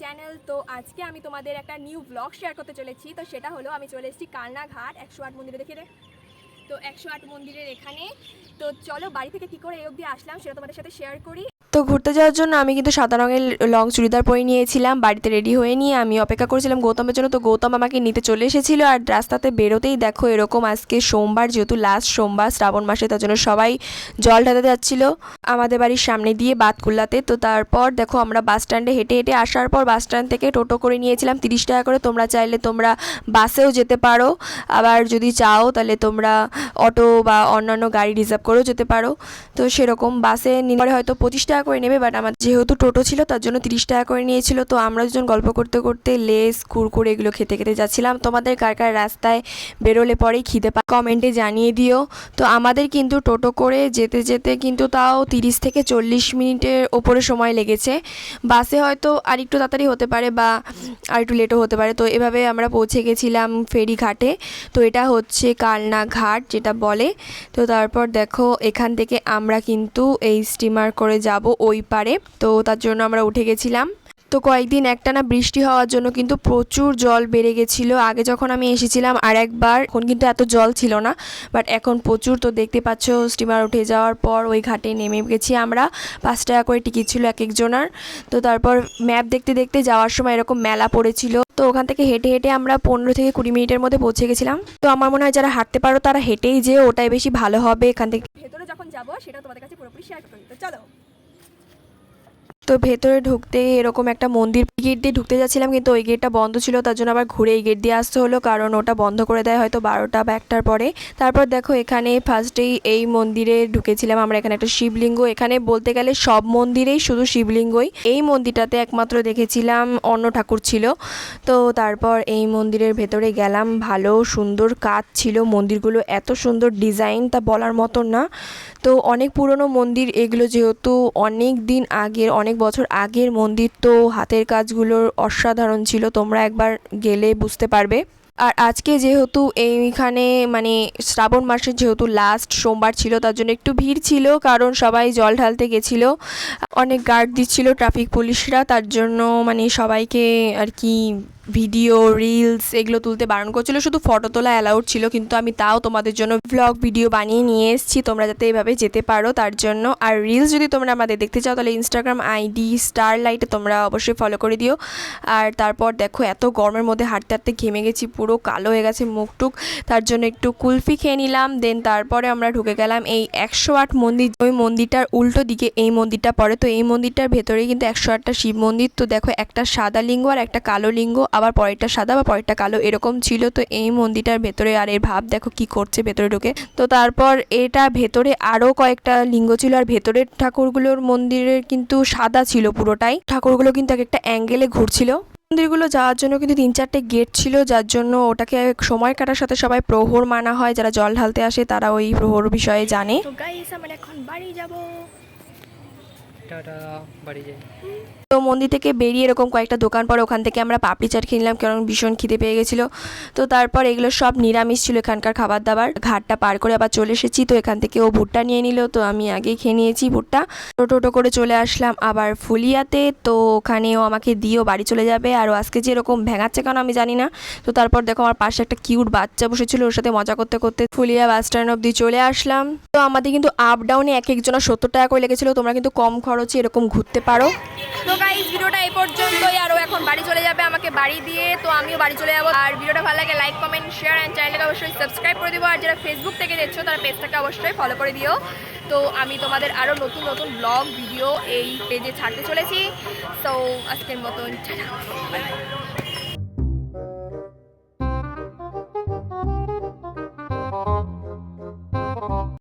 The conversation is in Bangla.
চ্যানেল তো আজকে আমি তোমাদের একটা নিউ ব্লগ শেয়ার করতে চলেছি। তো সেটা হলো, আমি চলে এসেছি কালনাঘাট একশো আট মন্দিরে দেখে তো একশো আট মন্দিরের এখানে। তো চলো, বাড়ি থেকে কী করে এই অবধি আসলাম, সেটা তোমাদের সাথে শেয়ার করি। ঘুরতে যাওয়ার জন্য আমি কিন্তু সাদা রঙের লং চুড়িদার পরে নিয়েছিলাম, বাড়িতে রেডি হয়ে নিয়ে আমি অপেক্ষা করেছিলাম গৌতমের জন্য। তো গৌতম আমাকে নিতে চলে এসেছিল আর রাস্তাতে বেরোতেই দেখো এরকম আজকে সোমবার, যেহেতু লাস্ট সোমবার, শ্রাবণ মাসে তার জন্য সবাই জল ঢালতে যাচ্ছিল আমাদের বাড়ির সামনে দিয়ে বাতকুল্লাতে। তো তারপর দেখো আমরা বাস স্ট্যান্ডে হেঁটে হেঁটে আসার পর বাস স্ট্যান্ড থেকে টোটো করে নিয়েছিলাম তিরিশ টাকা করে। তোমরা চাইলে তোমরা বাসেও যেতে পারো, আবার যদি চাও তাহলে তোমরা অটো বা অন্যান্য গাড়ি রিজার্ভ করেও যেতে পারো। তো সেরকম বাসে নিলে হয়তো পঁচিশ টাকা করে নেবে বাট আমার যেহেতু টোটো ছিল, তার জন্য তিরিশ টাকা করে নিয়েছিল। তো আমরা দুজন গল্প করতে করতে লেস, কুরকুরে এগুলো খেতে খেতে যাচ্ছিলাম। তোমাদের কার কার রাস্তায় বেরোলে পরেই খিদে পা কমেন্টে জানিয়ে দিও। তো আমাদের কিন্তু টোটো করে যেতে যেতে কিন্তু তাও তিরিশ থেকে চল্লিশ মিনিটের ওপরে সময় লেগেছে। বাসে হয়তো আর একটু তাড়াতাড়ি হতে পারে বা আর একটু লেটও হতে পারে। তো এভাবে আমরা পৌঁছে গেছিলাম ফেরি ঘাটে তো এটা হচ্ছে কালনা ঘাট যেটা বলে। তো তারপর দেখো, এখান থেকে আমরা কিন্তু এই স্টিমার করে যাব ওই পারে। তো তার জন্য আমরা উঠে গেছিলাম। তো কয়েকদিন একটানা বৃষ্টি হওয়ার জন্য কিন্তু প্রচুর জল বেড়ে গেছিল। আগে যখন আমি এসেছিলাম আর একবার এখন কিন্তু এত জল ছিল না। বাট এখন প্রচুর, তো দেখতে পাচ্ছ, স্টিমার উঠে যাওয়ার পর ওই ঘাটে নেমে গেছি আমরা। পাঁচ টাকা করে টিকিট ছিল এক একজনার। তো তারপর ম্যাপ দেখতে দেখতে যাওয়ার সময় এরকম মেলা পড়েছিল। তো ওখান থেকে হেঁটে হেঁটে আমরা পনেরো থেকে কুড়ি মিনিটের মধ্যে পৌঁছে গেছিলাম। তো আমার মনে হয় যারা হাঁটতে পারো তারা হেঁটেই যে ওটাই বেশি ভালো হবে এখান থেকে। ভেতরে যখন যাব সেটা তোমাদের কাছে পুরোপুরি শেয়ার করি তো চলো। তো ভেতরে ঢুকতেই এরকম একটা মন্দির গেট দিয়ে ঢুকতে যাচ্ছিলাম, কিন্তু ওই গেটটা বন্ধ ছিল, তার জন্য আবার ঘুরে এই গেট দিয়ে আসতে হলো, কারণ ওটা বন্ধ করে দেয় হয়তো বারোটা বা একটার পরে। তারপর দেখো, এখানে ফার্স্টেই এই মন্দিরে ঢুকেছিলাম আমরা, এখানে একটা শিবলিঙ্গ। এখানে বলতে গেলে সব মন্দিরেই শুধু শিবলিঙ্গই। এই মন্দিরটাতে একমাত্র দেখেছিলাম অন্য ঠাকুর ছিল। তো তারপর এই মন্দিরের ভেতরে গেলাম, ভালো সুন্দর কাজ ছিল, মন্দিরগুলো এত সুন্দর ডিজাইন তা বলার মতন না। তো অনেক পুরনো মন্দির, এগুলো যেহেতু অনেক দিন আগের, অনেক বছর আগের মন্দির, তো হাতের কাজগুলোর অসাধারণ ছিল, তোমরা একবার গেলে বুঝতে পারবে। আর আজকে যেহেতু এইখানে মানে শ্রাবণ মাসের যেহেতু লাস্ট সোমবার ছিল, তার জন্য একটু ভিড় ছিল, কারণ সবাই জল ঢালতে গেছিল। অনেক গার্ড দিচ্ছিল ট্রাফিক পুলিশরা তার জন্য মানে সবাইকে আর কি ভিডিও রিলস এগুলো তুলতে বারণ করছিল। শুধু ফটো তোলা অ্যালাউড ছিল, কিন্তু আমি তাও তোমাদের জন্য ব্লগ ভিডিও বানিয়ে নিয়ে এসেছি। তোমরা যাতে এভাবে যেতে পারো তার জন্য। আর রিলস যদি তোমরা আমাদের দেখতে চাও, তাহলে ইনস্টাগ্রাম আইডি স্টার লাইটে তোমরা অবশ্যই ফলো করে দিও। আর তারপর দেখো, এত গরমের মধ্যে হাঁটতে হাঁটতে ঘেমে গেছি, পুরো কালো হয়ে গেছে মুখটুক। তার জন্য একটু কুলফি খেয়ে নিলাম দেন তারপরে আমরা ঢুকে গেলাম এই একশো আট মন্দির। ওই মন্দিরটার উল্টো দিকে এই মন্দিরটা পড়ে। তো এই মন্দিরটার ভেতরেই কিন্তু একশো আটটা শিব মন্দির। তো দেখো, একটা সাদা লিঙ্গ আর একটা কালো লিঙ্গ। আবার পরেরটা সাদা বা পরেরটা কালো এরকম ছিল। তো এই মন্দিরটার ভেতরে আর এর ভাব দেখো কি করছে ভেতরে ঢুকে। তো তারপর এটা ভেতরে আরও কয়েকটা লিঙ্গ ছিল আর ভেতরের ঠাকুরগুলোর মন্দিরের কিন্তু সাদা ছিল পুরোটাই। ঠাকুরগুলো কিন্তু এক একটা অ্যাঙ্গেলে ঘুরছিল। মন্দিরগুলো যাওয়ার জন্য কিন্তু তিন চারটে গেট ছিল যার জন্য ওটাকে সময় কাটার সাথে সবাই প্রহর মানা হয়। যারা জল ঢালতে আসে তারা ওই প্রহর বিষয়ে জানে। আমরা এখন বাড়ি যাব। টাটা বাড়ি যাই। তো মন্দির থেকে বেরিয়ে এরকম কয়েকটা দোকান পর ওখান থেকে আমরা পাপড়ি চাট কিনলাম কারণ ভীষণ খিদে পেয়ে গেছিল। তো তারপর এগুলো সব নিরামিষ ছিল এখানকার খাবার দাবার। ঘাটটা পার করে আবার চলে এসেছি, তো এখান থেকে ও ভুট্টা নিয়ে নিল, তো আমি আগেই খেয়ে নিয়েছি ভুট্টা। টোটো টোটো করে চলে আসলাম আবার ফুলিয়াতে, তো ওখানেও আমাকে দিয়েও বাড়ি চলে যাবে। আর আজকে যে এরকম ভেঙাচ্ছে কেন আমি জানি না। তো তারপর দেখো আমার পাশে একটা কিউট বাচ্চা বসেছিল ওর সাথে মজা করতে করতে। ফুলিয়া বাস স্ট্যান্ড অব্দি চলে আসলাম। তো আমাদের কিন্তু আপ ডাউনে এক একজনের সত্তর টাকা করে লেগেছিলো, তোমরা কিন্তু কম খরচে এরকম ঘুরতে পারো। ভিডিওটা এই পর্যন্তই। আরও এখন বাড়ি চলে যাবে আমাকে বাড়ি দিয়ে, তো আমিও বাড়ি চলে যাব। আর ভিডিওটা ভালো লাগে লাইক কমেন্ট শেয়ার অ্যান্ড চ্যানেলকে অবশ্যই সাবস্ক্রাইব করে দিবো। আর যারা ফেসবুক থেকে দেখছ, তারা পেজটাকে অবশ্যই ফলো করে দিও। তো আমি তোমাদের আরও নতুন নতুন ব্লগ ভিডিও এই পেজে ছাড়তে চলেছি। তো আজকের মতন.